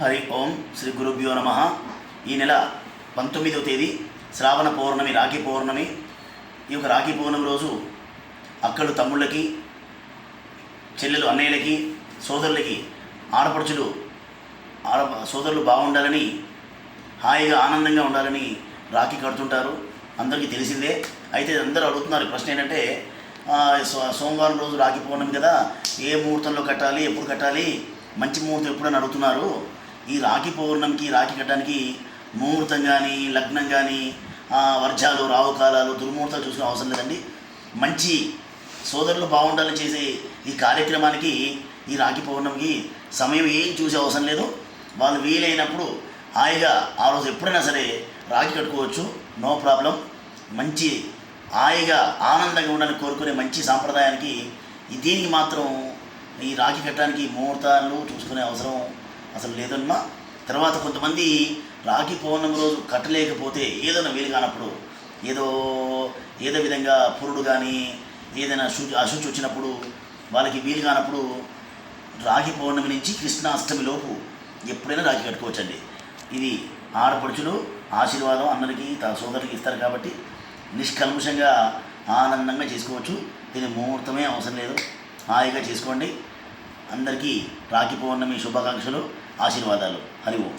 హరి ఓం శ్రీ గురుభ్యో నమ. ఈ నెల పంతొమ్మిదవ తేదీ శ్రావణ పౌర్ణమి రాఖీ పౌర్ణమి. ఈ యొక్క రాఖీ పౌర్ణమి రోజు అక్కలు తమ్ముళ్ళకి చెల్లెలు అన్నయ్యలకి సోదరులకి ఆడపడుచులు ఆడ సోదరులు బాగుండాలని హాయిగా ఆనందంగా ఉండాలని రాఖీ కడుతుంటారు. అందరికీ తెలిసిందే. అయితే అందరూ అడుగుతున్నారు ప్రశ్న ఏంటంటే సోమవారం రోజు రాఖీ పౌర్ణమి కదా ఏ ముహూర్తంలో కట్టాలి ఎప్పుడు కట్టాలి మంచి ముహూర్తం ఎప్పుడని అడుగుతున్నారు. ఈ రాఖీ పౌర్ణమికి రాఖీ కట్టడానికి ముహూర్తం కానీ లగ్నం కానీ వర్జాలు రావుకాలాలు దుర్ముహూర్తాలు చూసుకునే అవసరం లేదండి. మంచి సోదరులు బాగుండాలని చేసే ఈ కార్యక్రమానికి ఈ రాఖీ పౌర్ణమికి సమయం ఏం చూసే అవసరం లేదు. వాళ్ళు వీలైనప్పుడు హాయిగా ఆ రోజు ఎప్పుడైనా సరే రాఖీ కట్టుకోవచ్చు. No problem. మంచి హాయిగా ఆనందంగా ఉండాలని కోరుకునే మంచి సాంప్రదాయానికి దీనికి మాత్రం ఈ రాఖీ కట్టడానికి ముహూర్తాలు చూసుకునే అవసరం అసలు లేదమ్మా. తర్వాత కొంతమంది రాఖి పౌర్ణమి రోజు కట్టలేకపోతే ఏదైనా వీలు కానప్పుడు ఏదో ఏదో విధంగా పురుడు కానీ ఏదైనా శుచి అశుచి వచ్చినప్పుడు వాళ్ళకి వీలు కానప్పుడు రాఖీ పౌర్ణమి నుంచి కృష్ణాష్టమి లోపు ఎప్పుడైనా రాఖీ కట్టుకోవచ్చండి. ఇది ఆడపడుచులు ఆశీర్వాదం అందరికీ తన సోదరులకి ఇస్తారు కాబట్టి నిష్కల్మషంగా ఆనందంగా చేసుకోవచ్చు. దీని ముహూర్తమే అవసరం లేదు. హాయిగా చేసుకోండి. అందరికీ రాఖీ పౌర్ణమి శుభాకాంక్షలు ఆశీర్వాదాలు. హరి ఓం.